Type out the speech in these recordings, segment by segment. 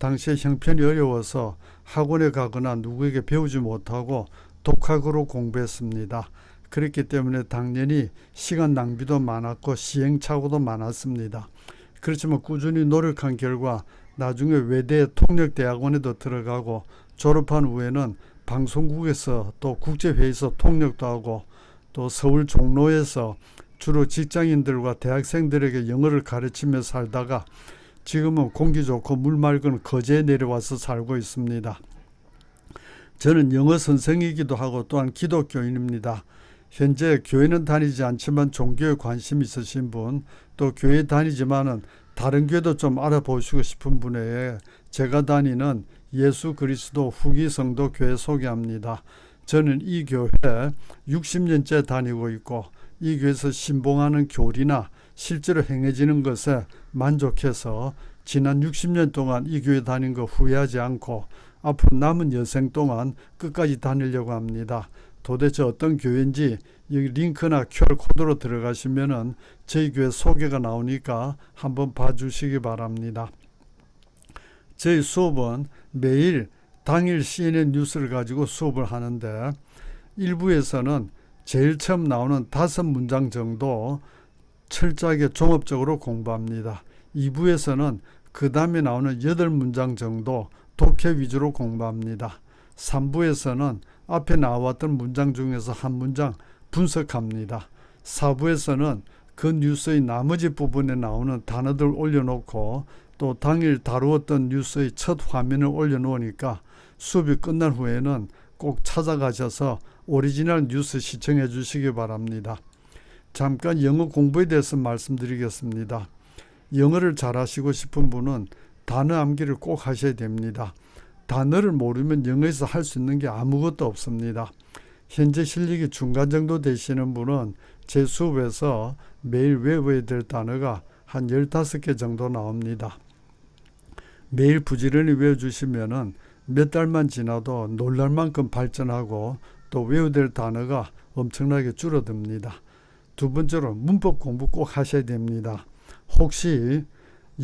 당시에 형편이 어려워서 학원에 가거나 누구에게 배우지 못하고 독학으로 공부했습니다. 그렇기 때문에 당연히 시간 낭비도 많았고 시행착오도 많았습니다. 그렇지만 꾸준히 노력한 결과 나중에 외대 통역대학원에도 들어가고 졸업한 후에는 방송국에서 또 국제회의에서 통역도 하고 또 서울 종로에서 주로 직장인들과 대학생들에게 영어를 가르치며 살다가 지금은 공기 좋고 물 맑은 거제에 내려와서 살고 있습니다. 저는 영어 선생이기도 하고 또한 기독교인입니다. 현재 교회는 다니지 않지만 종교에 관심 있으신 분, 또 교회 다니지만은 다른 교회도 좀 알아보시고 싶은 분에 제가 다니는 예수 그리스도 후기 성도 교회 소개합니다. 저는 이 교회 60년째 다니고 있고 이 교회에서 신봉하는 교리나 실제로 행해지는 것에 만족해서 지난 60년 동안 이 교회 다닌 거 후회하지 않고 앞으로 남은 여생 동안 끝까지 다니려고 합니다. 도대체 어떤 교회인지 여기 링크나 QR코드로 들어가시면은 저희 교회 소개가 나오니까 한번 봐주시기 바랍니다. 저희 수업은 매일 당일 CNN 뉴스를 가지고 수업을 하는데 일부에서는 제일 처음 나오는 다섯 문장 정도 철저하게 종합적으로 공부합니다. 2부에서는 그 다음에 나오는 여덟 문장 정도 독해 위주로 공부합니다. 3부에서는 앞에 나왔던 문장 중에서 한 문장 분석합니다. 4부에서는 그 뉴스의 나머지 부분에 나오는 단어들 올려놓고 또 당일 다루었던 뉴스의 첫 화면을 올려놓으니까 수업이 끝난 후에는 꼭 찾아가셔서 오리지널 뉴스 시청해 주시기 바랍니다. 잠깐 영어 공부에 대해서 말씀드리겠습니다. 영어를 잘하시고 싶은 분은 단어 암기를 꼭 하셔야 됩니다. 단어를 모르면 영어에서 할 수 있는 게 아무것도 없습니다. 현재 실력이 중간 정도 되시는 분은 제 수업에서 매일 외워야 될 단어가 한 15개 정도 나옵니다. 매일 부지런히 외워주시면은 몇 달만 지나도 놀랄 만큼 발전하고 또 외워야 될 단어가 엄청나게 줄어듭니다. 두 번째로 문법 공부 꼭 하셔야 됩니다. 혹시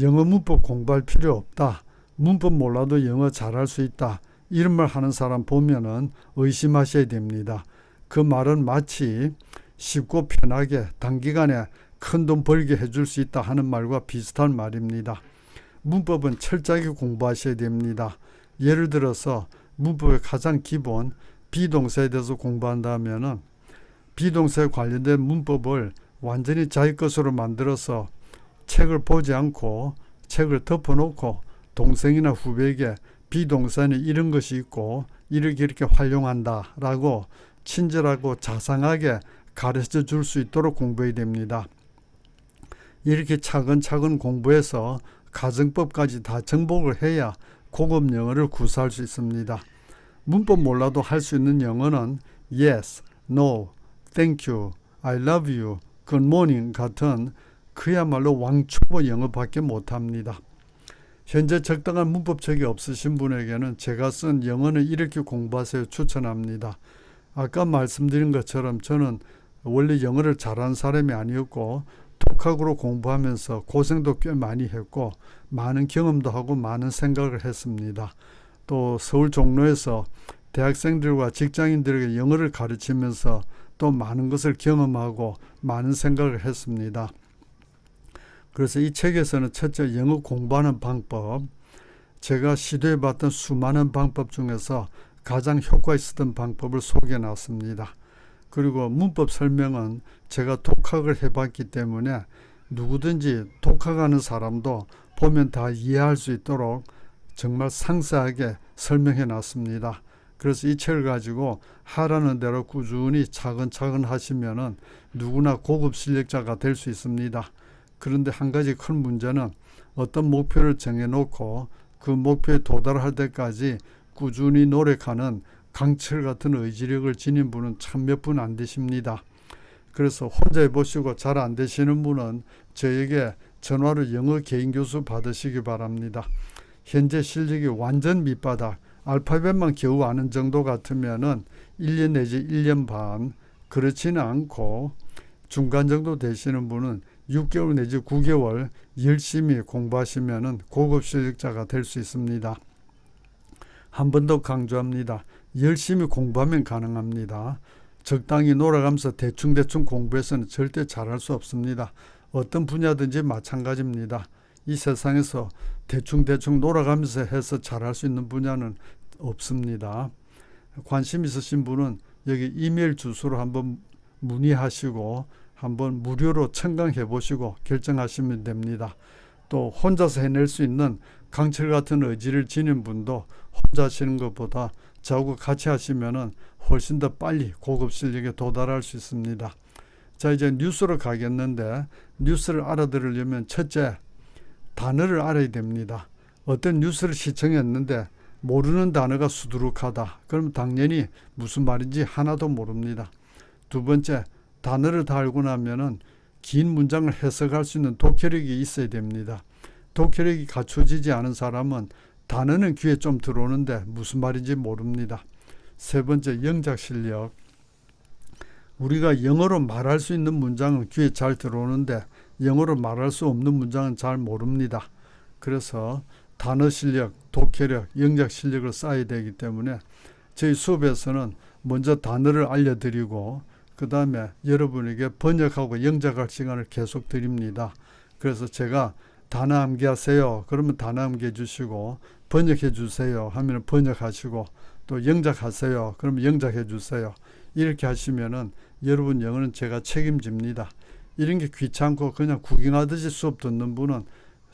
영어 문법 공부할 필요 없다. 문법 몰라도 영어 잘할 수 있다. 이런 말 하는 사람 보면은 의심하셔야 됩니다. 그 말은 마치 쉽고 편하게 단기간에 큰 돈 벌게 해줄 수 있다 하는 말과 비슷한 말입니다. 문법은 철저하게 공부하셔야 됩니다. 예를 들어서 문법의 가장 기본 비동사에 대해서 공부한다면은 비동사에 관련된 문법을 완전히 자기 것으로 만들어서 책을 보지 않고 책을 덮어놓고 동생이나 후배에게 비동사는 이런 것이 있고 이렇게 이렇게 활용한다 라고 친절하고 자상하게 가르쳐 줄 수 있도록 공부해야 됩니다. 이렇게 차근차근 공부해서 가정법까지 다 정복을 해야 고급 영어를 구사할 수 있습니다. 문법 몰라도 할 수 있는 영어는 yes, no, thank you, I love you, good morning 같은 그야말로 왕초보 영어밖에 못합니다. 현재 적당한 문법책이 없으신 분에게는 제가 쓴 영어는 이렇게 공부하세요 추천합니다. 아까 말씀드린 것처럼 저는 원래 영어를 잘하는 사람이 아니었고 독학으로 공부하면서 고생도 꽤 많이 했고 많은 경험도 하고 많은 생각을 했습니다. 또 서울 종로에서 대학생들과 직장인들에게 영어를 가르치면서 또 많은 것을 경험하고 많은 생각을 했습니다. 그래서 이 책에서는 첫째 영어 공부하는 방법, 제가 시도해 봤던 수많은 방법 중에서 가장 효과 있었던 방법을 소개해 놨습니다. 그리고 문법 설명은 제가 독학을 해 봤기 때문에 누구든지 독학하는 사람도 보면 다 이해할 수 있도록 정말 상세하게 설명해 놨습니다. 그래서 이 책을 가지고 하라는 대로 꾸준히 차근차근 하시면은 누구나 고급 실력자가 될 수 있습니다. 그런데 한 가지 큰 문제는 어떤 목표를 정해놓고 그 목표에 도달할 때까지 꾸준히 노력하는 강철 같은 의지력을 지닌 분은 참 몇 분 안 되십니다. 그래서 혼자 해보시고 잘 안 되시는 분은 저에게 전화로 영어 개인 교수 받으시기 바랍니다. 현재 실력이 완전 밑바닥, 알파벳만 겨우 아는 정도 같으면은 1년 내지 1년 반, 그렇지는 않고 중간 정도 되시는 분은 6개월 내지 9개월 열심히 공부하시면은 고급 실력자가 될 수 있습니다. 한 번 더 강조합니다. 열심히 공부하면 가능합니다. 적당히 놀아가면서 대충대충 공부해서는 절대 잘할 수 없습니다. 어떤 분야든지 마찬가지입니다. 이 세상에서 대충대충 놀아가면서 해서 잘할 수 있는 분야는 없습니다. 관심 있으신 분은 여기 이메일 주소로 한번 문의하시고 한번 무료로 청강해 보시고 결정하시면 됩니다. 또 혼자서 해낼 수 있는 강철 같은 의지를 지닌 분도 혼자 하시는 것보다 저하고 같이 하시면은 훨씬 더 빨리 고급 실력에 도달할 수 있습니다. 자 이제 뉴스로 가겠는데 뉴스를 알아들으려면 첫째 단어를 알아야 됩니다. 어떤 뉴스를 시청했는데 모르는 단어가 수두룩하다. 그럼 당연히 무슨 말인지 하나도 모릅니다. 두 번째 단어를 다 알고 나면은 긴 문장을 해석할 수 있는 독해력이 있어야 됩니다. 독해력이 갖춰지지 않은 사람은 단어는 귀에 좀 들어오는데 무슨 말인지 모릅니다. 세 번째 영작 실력. 우리가 영어로 말할 수 있는 문장은 귀에 잘 들어오는데 영어로 말할 수 없는 문장은 잘 모릅니다. 그래서 단어 실력, 독해력, 영작 실력을 쌓아야 되기 때문에 저희 수업에서는 먼저 단어를 알려드리고 그 다음에 여러분에게 번역하고 영작할 시간을 계속 드립니다. 그래서 제가 단어 암기하세요. 그러면 단어 암기해 주시고 번역해 주세요. 하면 번역하시고 또 영작하세요. 그러면 영작해 주세요. 이렇게 하시면은 여러분 영어는 제가 책임집니다. 이런 게 귀찮고 그냥 구경하듯이 수업 듣는 분은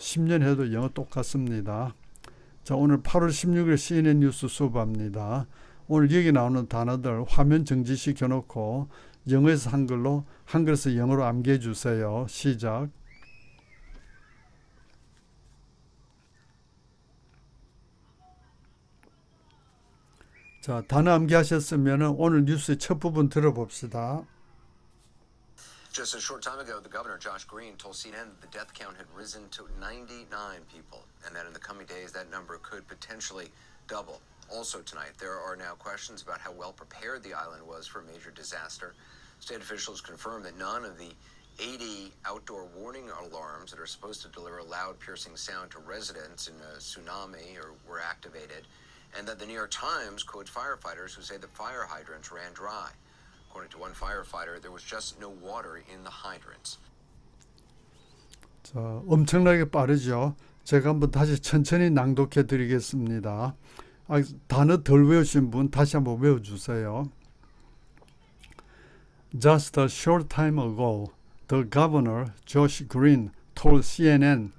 10년 해도 영어 똑같습니다. 자, 오늘 8월 16일 CNN 뉴스 수업합니다. 오늘 여기 나오는 단어들 화면 정지시켜 놓고 영어에서 한글로, 한글에서 영어로 암기해 주세요. 시작. 자, 단어 암기하셨으면 오늘 뉴스의 첫 부분 들어봅시다. Just a short time ago, the governor, Josh Green, told CNN that the death count had risen to 99 people, and that in the coming days, that number could potentially double. Also, tonight, there are now questions about how well prepared the island was for a major disaster. State officials confirmed that none of the 80 outdoor warning alarms that are supposed to deliver a loud, piercing sound to residents in a tsunami or were activated, and that the New York Times quotes firefighters who say the fire hydrants ran dry. According to one firefighter, there was just no water in the hydrants. 자, 엄청나게 빠르죠. 제가 한번 다시 천천히 낭독해 드리겠습니다. 아, 단어 덜 외우신 분 다시 한번 외워 주세요. Just a short time ago, the governor, Josh Green, told CNN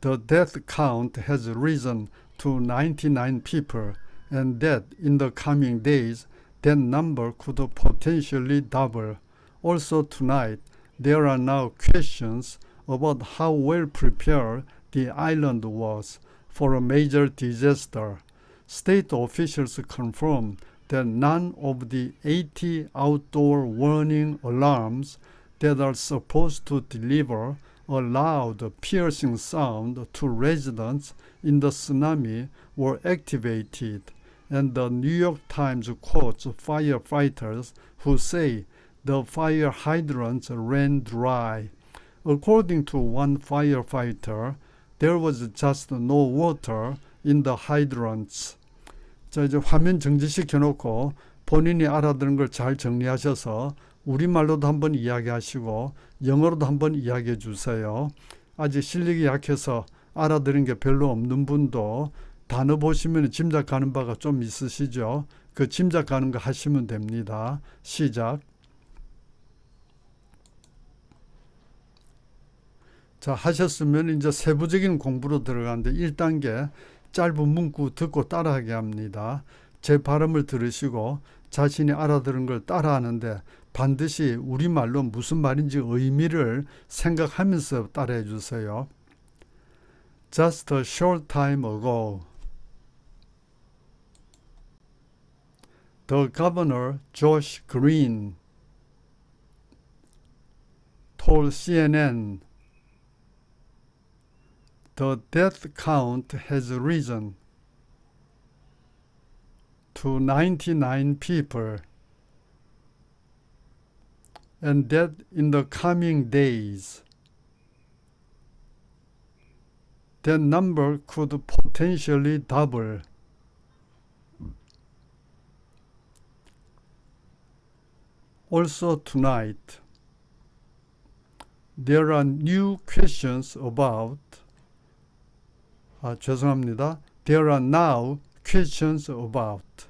the death count has risen to 99 people and that in the coming days, that number could potentially double. Also, tonight, there are now questions about how well prepared the island was for a major disaster. State officials confirmed that none of the 80 outdoor warning alarms that are supposed to deliver a loud, piercing sound to residents in the tsunami were activated. And the New York Times quotes firefighters who say the fire hydrants ran dry. According to one firefighter, there was just no water in the hydrants. 자, 이제 화면 정지시켜 놓고 본인이 알아듣는 걸 잘 정리하셔서 우리말로도 한번 이야기하시고 영어로도 한번 이야기해 주세요. 아직 실력이 약해서 알아들은 게 별로 없는 분도 단어 보시면 짐작가는 바가 좀 있으시죠? 그 짐작가는 거 하시면 됩니다. 시작. 자, 하셨으면 이제 세부적인 공부로 들어가는데 1단계 짧은 문구 듣고 따라하게 합니다. 제 발음을 들으시고 자신이 알아들은 걸 따라하는데 반드시 우리말로 무슨 말인지 의미를 생각하면서 따라해 주세요. Just a short time ago. The governor Josh Green told CNN the death count has risen to 99 people and that in the coming days that number could potentially double. Also tonight, there are new questions about 아, 죄송합니다. There are now questions about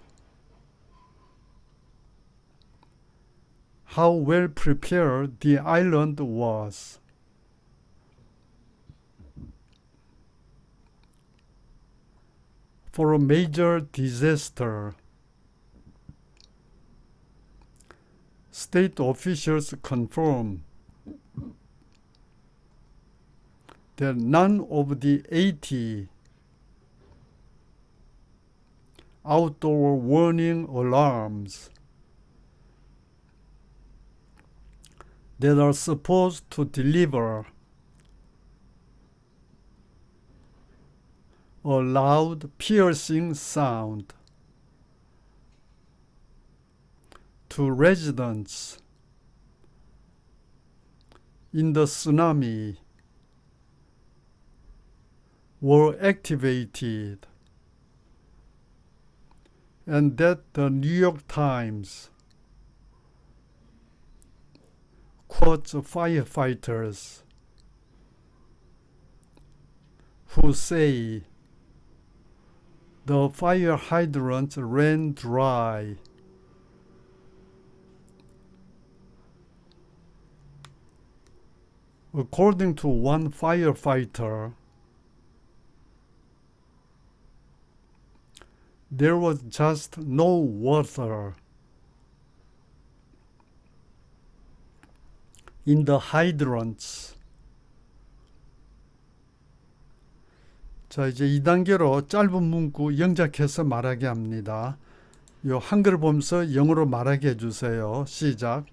how well prepared the island was. for a major disaster. State officials confirm that none of the 80 outdoor warning alarms that are supposed to deliver a loud, piercing sound to residents in the tsunami were activated and that the New York Times quotes firefighters who say the fire hydrants ran dry. According to one firefighter, there was just no water in the hydrants. 자, 이제 2단계로 짧은 문구 영작해서 말하게 합니다. 요 한글 보면서 영어로 말하게 해주세요. 시작.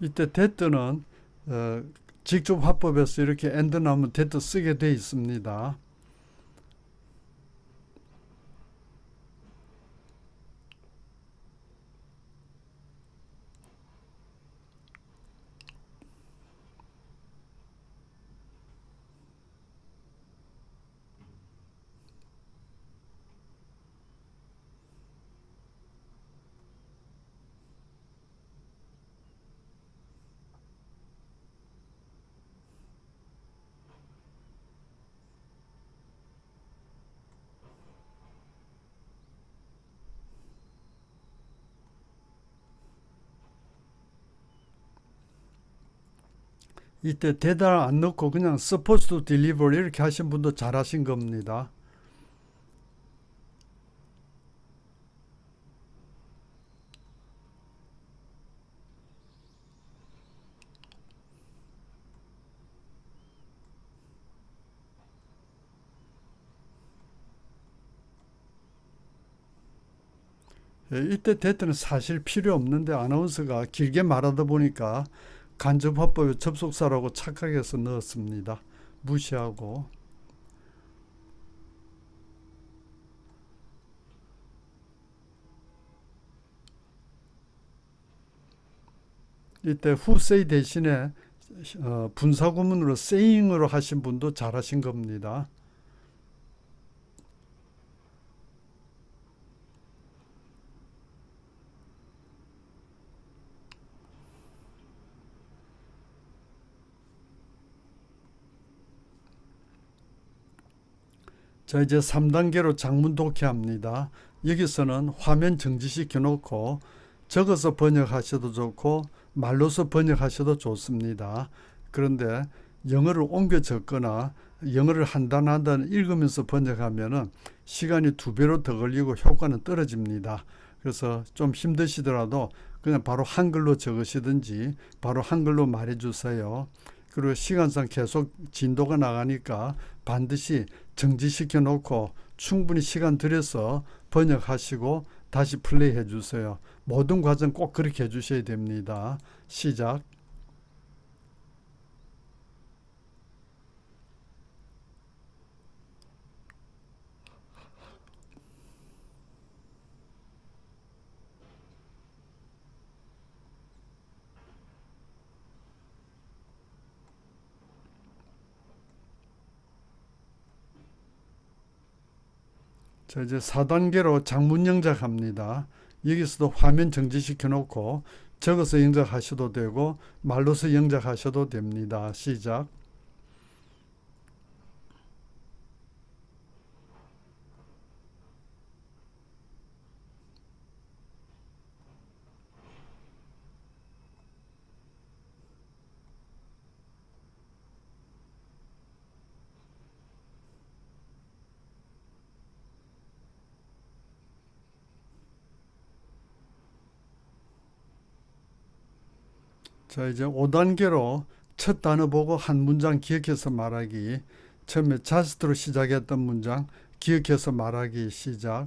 이때 데트는 어, 직접 화법에서 이렇게 엔드 나오면 데트 쓰게 돼 있습니다. 이때 대달 안 넣고 그냥 to deliver 이렇게 하신 분도 잘하신 겁니다. 예, 이때 대트는 사실 필요 없는데 아나운서가 길게 말하다 보니까 간접화법의 접속사라고 착각해서 넣었습니다. 무시하고 이때 who say 대신에 어, 분사구문으로 saying으로 하신 분도 잘하신 겁니다. 자 이제 3단계로 장문 독해합니다. 여기서는 화면 정지시켜 놓고 적어서 번역하셔도 좋고 말로서 번역하셔도 좋습니다. 그런데 영어를 옮겨 적거나 영어를 한단한단 읽으면서 번역하면은 시간이 두 배로 더 걸리고 효과는 떨어집니다. 그래서 좀 힘드시더라도 그냥 바로 한글로 적으시든지 바로 한글로 말해 주세요. 그리고 시간상 계속 진도가 나가니까 반드시 정지시켜 놓고 충분히 시간 들여서 번역하시고 다시 플레이 해 주세요. 모든 과정 꼭 그렇게 해 주셔야 됩니다. 시작. 자, 이제 4단계로 장문 영작 합니다. 여기서도 화면 정지시켜 놓고 적어서 영작하셔도 되고 말로서 영작하셔도 됩니다. 시작. 자, 이제 5단계로 첫 단어 보고 한 문장 기억해서 말하기. 처음에 자스트로 시작했던 문장 기억해서 말하기 시작.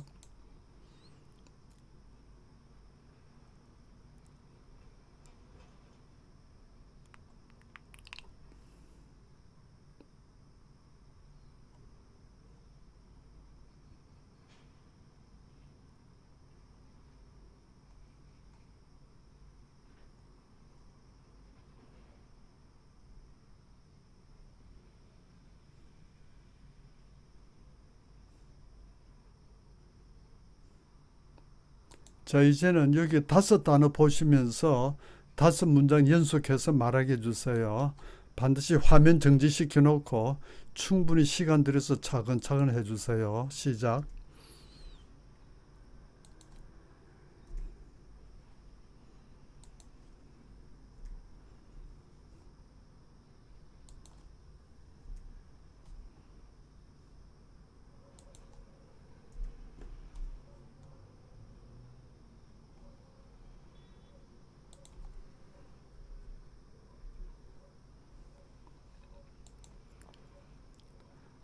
자, 이제는 여기 다섯 단어 보시면서 다섯 문장 연속해서 말하게 해주세요. 반드시 화면 정지시켜 놓고 충분히 시간 들여서 차근차근 해주세요. 시작.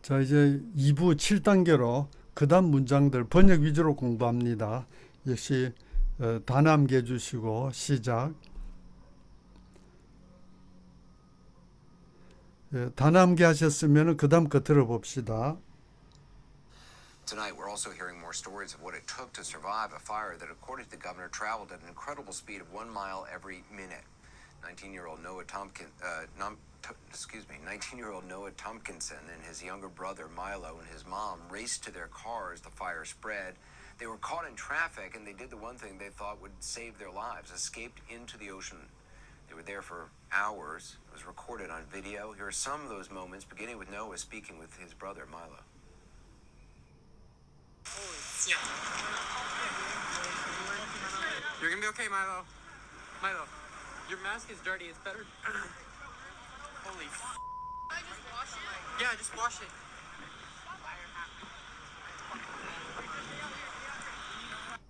자, 이제 2부 7단계로 그다음 문장들 번역 위주로 공부합니다. 역시 어, 암기해 주시고 시작. 예, 단어 암기하셨으면 그 다음 거 들어봅시다. Tonight, we're also hearing more stories of what it took to survive a fire that, according to the governor, traveled at an incredible speed of one mile every minute. 19-year-old Noah Tompkin, uh, excuse me, 19-year-old Noah Tompkinson and his younger brother Milo and his mom raced to their car as the fire spread. They were caught in traffic, and they did the one thing they thought would save their lives: escaped into the ocean. They were there for hours. It was recorded on video. Here are some of those moments, beginning with Noah speaking with his brother Milo. You're gonna be okay, Milo. Milo, your mask is dirty. It's better. Holy. F- yeah, just wash it.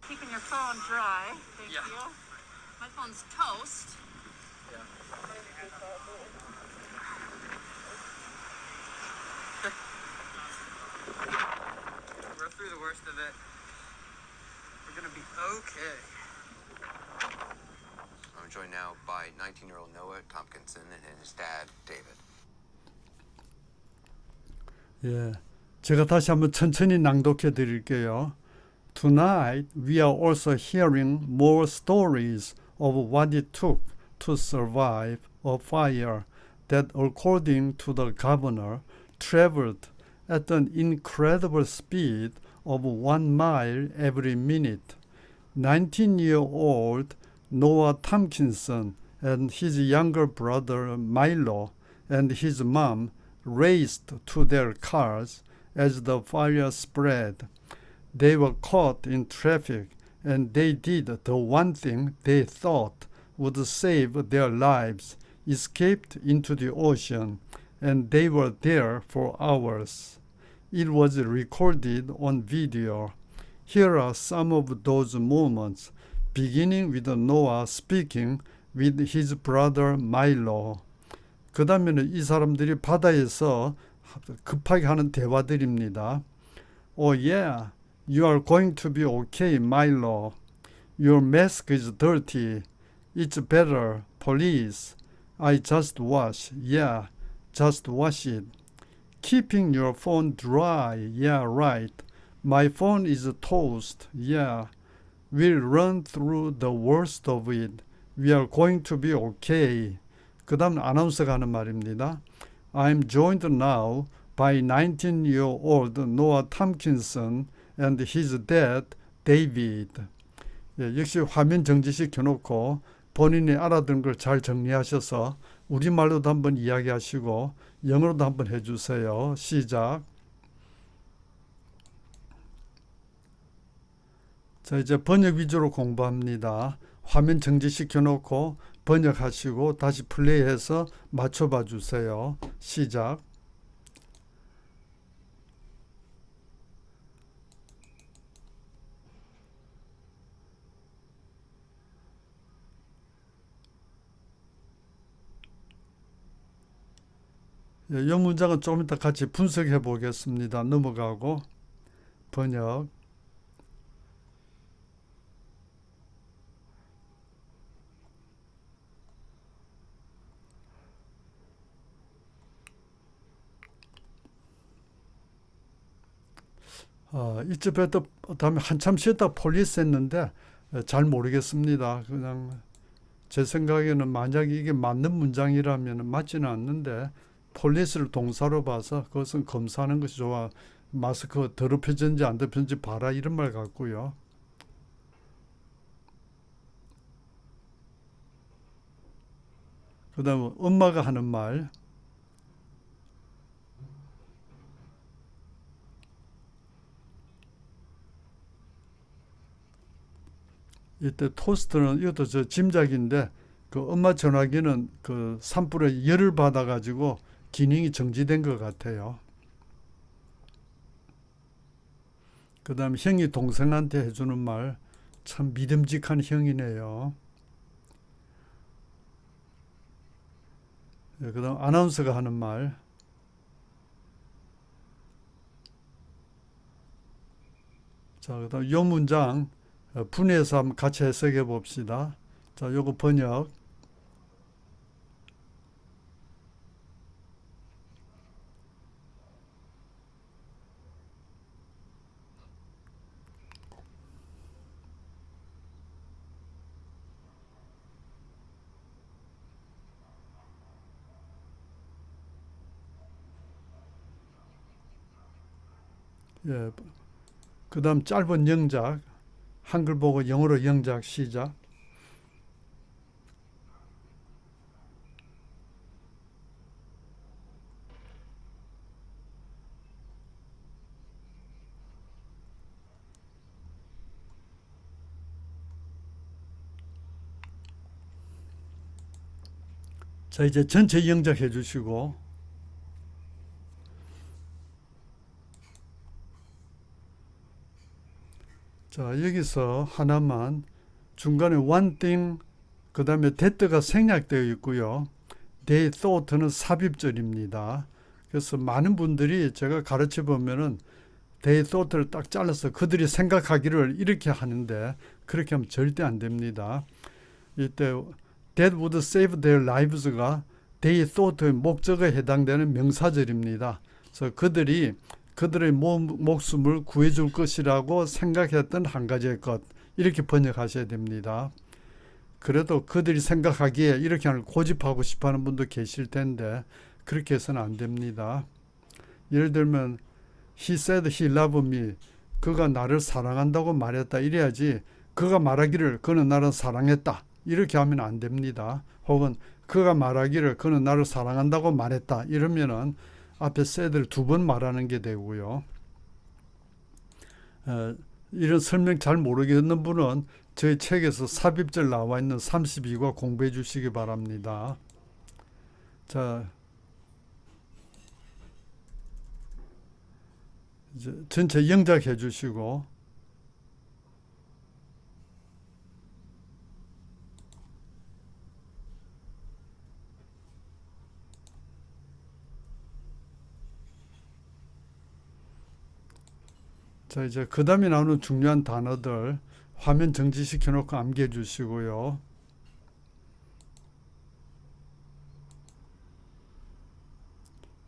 Keeping your phone dry. Thank Yeah. you. My phone's toast. We're through the worst of it. We're gonna be okay. I'm joined now by 19-year-old Noah Tompkinson and his dad, David. 예. 제가 다시 한번 천천히 낭독해 드릴게요. Tonight we are also hearing more stories of what it took to survive a fire that according to the governor traveled at an incredible speed of one mile every minute. 19-year-old Noah Tompkinson and his younger brother Milo and his mom raced to their cars as the fire spread. They were caught in traffic and they did the one thing they thought would save their lives escaped into the ocean, and they were there for hours. It was recorded on video. Here are some of those moments, beginning with Noah speaking with his brother Milo. 그 다음에는 이 사람들이 바다에서 급하게 하는 대화들입니다. Oh yeah, you are going to be okay, Milo. Your mask is dirty. It's better, please. I just wash. Yeah, just wash it. Keeping your phone dry. Yeah, right. My phone is toast. Yeah. We'll run through the worst of it. We are going to be okay. 그 다음 아나운서가 하는 말입니다. I'm joined now by 19-year-old Noah Tompkinson and his dad, David. 예, 역시 화면 정지시켜 놓고 본인이 알아듣는 걸 잘 정리하셔서 우리말로도 한번 이야기하시고 영어로도 한번 해주세요. 시작. 자, 이제 번역 위주로 공부합니다. 화면 정지시켜 놓고 번역하시고 다시 플레이해서 맞춰봐 주세요. 시작. 예, 이 문장은 조금 이따 같이 분석해 보겠습니다. 넘어가고 번역. 어, 이쯤에도 다음에 한참 쉬었다 폴리스 했는데 에, 잘 모르겠습니다. 그냥 제 생각에는 만약에 이게 맞는 문장이라면 맞지는 않는데 폴리스를 동사로 봐서 그것은 검사하는 것이 좋아. 마스크 더럽혀졌는지 안 더럽혀졌는지 봐라 이런 말 같고요. 그 다음에 엄마가 하는 말 이때 토스트는 이것도 저 짐작인데 그 엄마 전화기는 그 산불에 열을 받아 가지고 기능이 정지된 것 같아요. 그 다음 형이 동생한테 해주는 말 참 믿음직한 형이네요. 예, 그다음 아나운서가 하는 말. 자, 그다음 요 문장 어, 분해해서 한번 같이 해석해 봅시다. 자, 요거 번역. 예. 그 다음 짧은 영작. 한글 보고 영어로 영작 시작. 자, 이제 전체 영작 해 주시고 자, 여기서 하나만 중간에 one thing 그 다음에 that가 생략되어 있고요. they thought는 삽입절입니다. 그래서 많은 분들이 제가 가르쳐 보면은 they thought를 딱 잘라서 그들이 생각하기를 이렇게 하는데 그렇게 하면 절대 안 됩니다. 이때 that would save their lives가 they thought의 목적에 해당되는 명사절입니다. 그래서 그들이 그들의 모, 목숨을 구해줄 것이라고 생각했던 한 가지의 것 이렇게 번역하셔야 됩니다. 그래도 그들이 생각하기에 이렇게 하는 고집하고 싶어하는 분도 계실 텐데 그렇게 해서는 안 됩니다. 예를 들면 he said he loved me 그가 나를 사랑한다고 말했다 이래야지 그가 말하기를 그는 나를 사랑했다 이렇게 하면 안 됩니다. 혹은 그가 말하기를 그는 나를 사랑한다고 말했다 이러면은 앞에 said를 두번 말하는 게 되고요. 어, 이런 설명 잘 모르겠는 분은 저희 책에서 삽입절 나와 있는 32과 공부해 주시기 바랍니다. 자, 전체 영작해 주시고 자 이제 그 다음에 나오는 중요한 단어들 화면 정지시켜 놓고 암기해 주시고요.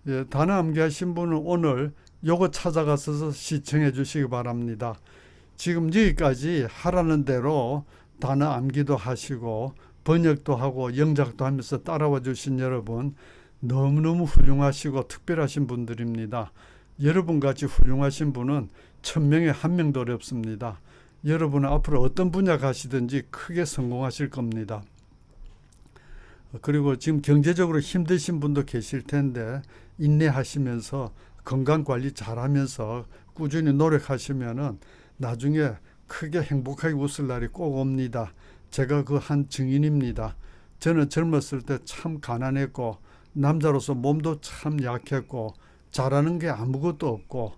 예, 단어 암기하신 분은 오늘 요거 찾아가서 시청해 주시기 바랍니다. 지금 여기까지 하라는 대로 단어 암기도 하시고 번역도 하고 영작도 하면서 따라와 주신 여러분 너무너무 훌륭하시고 특별하신 분들입니다. 여러분 같이 훌륭하신 분은 천명에 한 명도 어렵습니다. 여러분은 앞으로 어떤 분야 가시든지 크게 성공하실 겁니다. 그리고 지금 경제적으로 힘드신 분도 계실 텐데 인내하시면서 건강 관리 잘하면서 꾸준히 노력하시면은 나중에 크게 행복하게 웃을 날이 꼭 옵니다. 제가 그 한 증인입니다. 저는 젊었을 때 참 가난했고 남자로서 몸도 참 약했고 잘하는 게 아무것도 없고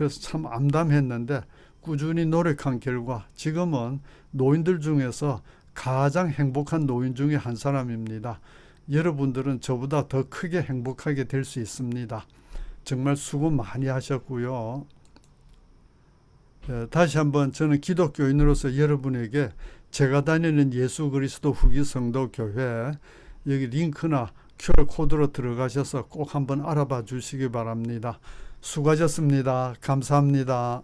그래서 참 암담했는데 꾸준히 노력한 결과 지금은 노인들 중에서 가장 행복한 노인 중에 한 사람입니다. 여러분들은 저보다 더 크게 행복하게 될 수 있습니다. 정말 수고 많이 하셨고요. 예, 다시 한번 저는 기독교인으로서 여러분에게 제가 다니는 예수 그리스도 후기 성도 교회 여기 링크나 QR 코드로 들어가셔서 꼭 한번 알아봐 주시기 바랍니다. 수고하셨습니다. 감사합니다.